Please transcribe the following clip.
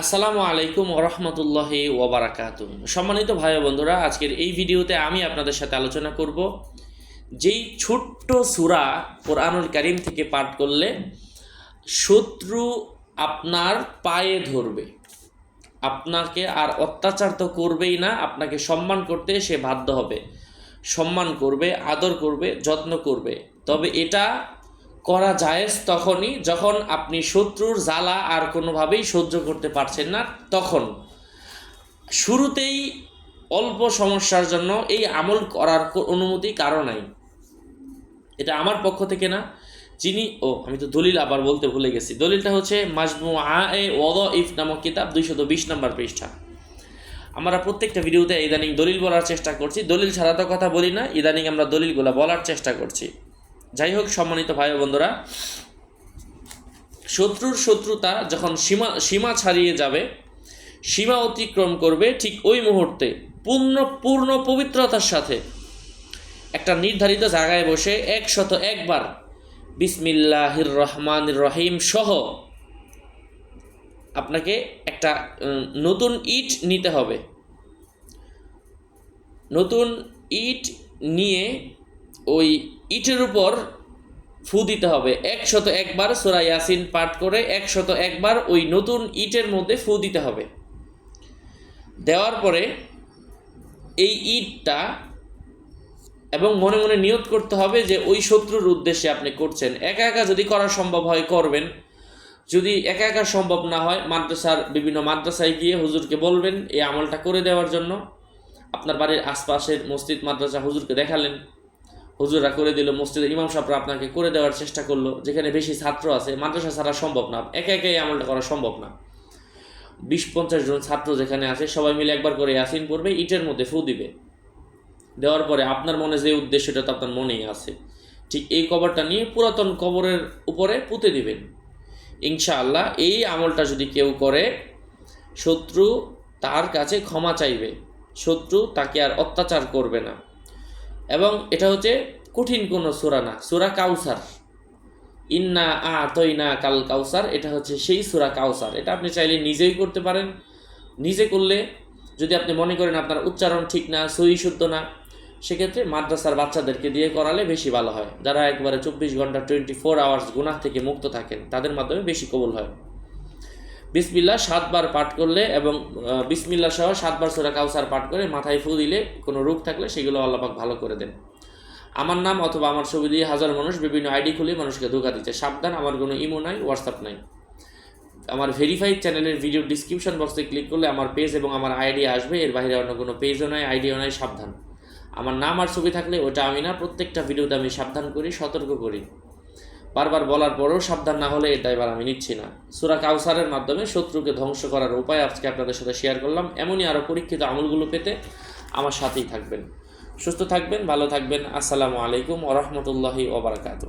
আসসালামু আলাইকুম ওরহমতুল্লাহি ওবরাকাত। সম্মানিত ভাই বন্ধুরা, আজকের এই ভিডিওতে আমি আপনাদের সাথে আলোচনা করব যেই ছোট্ট সূরা কোরআনুল কারিম থেকে পাঠ করলে শত্রু আপনার পায়ে ধরবে। আপনাকে আর অত্যাচার তো করবেই না, আপনাকে সম্মান করতে সে বাধ্য হবে। সম্মান করবে, আদর করবে, যত্ন করবে। তবে এটা করা জায়েজ তখনই যখন আপনি শত্রুর জ্বালা আর কোনোভাবেই সহ্য করতে পারছেন না, তখন। শুরুতেই অল্প সমস্যার জন্য এই আমল করার অনুমতি কারও নাই। এটা আমার পক্ষ থেকে না, যিনি ও, আমি তো দলিল আবার বলতে ভুলে গেছি। দলিলটা হচ্ছে মাজমু আ এ ওদ ইফ নামক কিতাব দুইশত বিশ নম্বর পৃষ্ঠা। আমরা প্রত্যেকটা ভিডিওতে ইদানিং দলিল বলার চেষ্টা করছি। দলিল ছাড়া তো কথা বলি না, ইদানিং আমরা দলিলগুলো বলার চেষ্টা করছি। যাই হোক সম্মানিত ভাই বন্ধুরা, শত্রুর শত্রুতা যখন সীমা সীমা ছাড়িয়ে যাবে, সীমা অতিক্রম করবে ঠিক ওই মুহূর্তে, পূর্ণ পূর্ণ পবিত্রতার সাথে। একটা নির্ধারিত জায়গায় বসে একশত একবার বিসমিল্লাহির রহমান রহিম সহ আপনাকে একটা নতুন ইট নিতে হবে। নতুন ইট নিয়ে ওই ইটের উপর ফু দিতে হবে। একশত একবার সোরা ইয়াসিন পাঠ করে একশত একবার ওই নতুন ইটের মধ্যে ফু দিতে হবে। দেওয়ার পরে এই ইটটা এবং মনে মনে নিয়ত করতে হবে যে ওই শত্রুর উদ্দেশ্যে আপনি করছেন। একা একা যদি করা সম্ভব হয়, করবেন। যদি একা একা সম্ভব না হয়, মাদ্রাসার বিভিন্ন মাদ্রাসায় গিয়ে হুজুরকে বলবেন, এই আমলটা করে দেওয়ার জন্য। আপনার বাড়ির আশপাশের মসজিদ, মাদ্রাসা হুজুরকে দেখালেন। হুজুররা করে দিল মসজিদের ইমাম সাহেবরা আপনাকে করে দেওয়ার চেষ্টা করল, যেখানে বেশি ছাত্র আছে, মাদ্রাসা ছাড়া সম্ভব না, একা একা এই আমলটা করা সম্ভব না। বিশ পঞ্চাশ জন ছাত্র যেখানে আছে, সবাই মিলে একবার করে ইয়াসিন পড়বে, ইটের মধ্যে ফু দিবে। দেওয়ার পরে আপনার মনে যে উদ্দেশ্যটা, তো আপনার মনেই আছে। ঠিক এই কবরটা নিয়ে পুরাতন কবরের উপরে পুঁতে দিবেন। ইনশাআল্লাহ এই আমলটা যদি কেউ করে, শত্রু তার কাছে ক্ষমা চাইবে, শত্রু তাকে আর অত্যাচার করবে না। এবং এটা হচ্ছে কঠিন কোনো সুরা না, সুরা কাউসার। ইন্না আ তৈনা কাল কাউসার, এটা হচ্ছে সেই সুরা কাউসার। এটা আপনি চাইলে নিজেই করতে পারেন। নিজে করলে যদি আপনি মনে করেন আপনার উচ্চারণ ঠিক না সই শুদ্ধ না, সেক্ষেত্রে মাদ্রাসার বাচ্চাদেরকে দিয়ে করালে বেশি ভালো হয়। যারা একবারে চব্বিশ ঘণ্টা টোয়েন্টি ফোর আওয়ার্স গুনাহ থেকে মুক্ত থাকেন, তাদের মাধ্যমে বেশি কবুল হয়। বিসমিল্লা সাতবার পাঠ করলে এবং বিসমিল্লা সহ সাতবার সোরা কাউসার পাঠ করে মাথায় ফু দিলে কোনো রোগ থাকলে সেগুলো আল্লাপাক ভালো করে দেন। আমার নাম অথবা আমার ছবি দিয়ে হাজার মানুষ বিভিন্ন আইডি খুলে মানুষকে ধোকা দিচ্ছে। সাবধান, আমার কোনো ইমো নাই হোয়াটসঅ্যাপ নাই। আমার ভেরিফাইড চ্যানেলের ভিডিও ডিসক্রিপশন বক্সে ক্লিক করলে আমার পেজ এবং আমার আইডি আসবে, এর বাইরে অন্য কোনো পেজও নাই আইডিও নাই, সাবধান। আমার নাম আর ছবি থাকলে ওটা আমি না, প্রত্যেকটা ভিডিওতে আমি সাবধান করি, সতর্ক করি। বারবার বলার পরেও সাবধান না হলে এর এবার আমি নিচ্ছি না। সুরা কাউসারের মাধ্যমে শত্রুকে ধ্বংস করার উপায় আজকে আপনাদের সাথে শেয়ার করলাম। এমনই আরও পরীক্ষিত আমলগুলো পেতে আমার সাথেই থাকবেন। সুস্থ থাকবেন, ভালো থাকবেন। আসসালামু আলাইকুম ওরহমতুল্লাহি ওবরাকাতু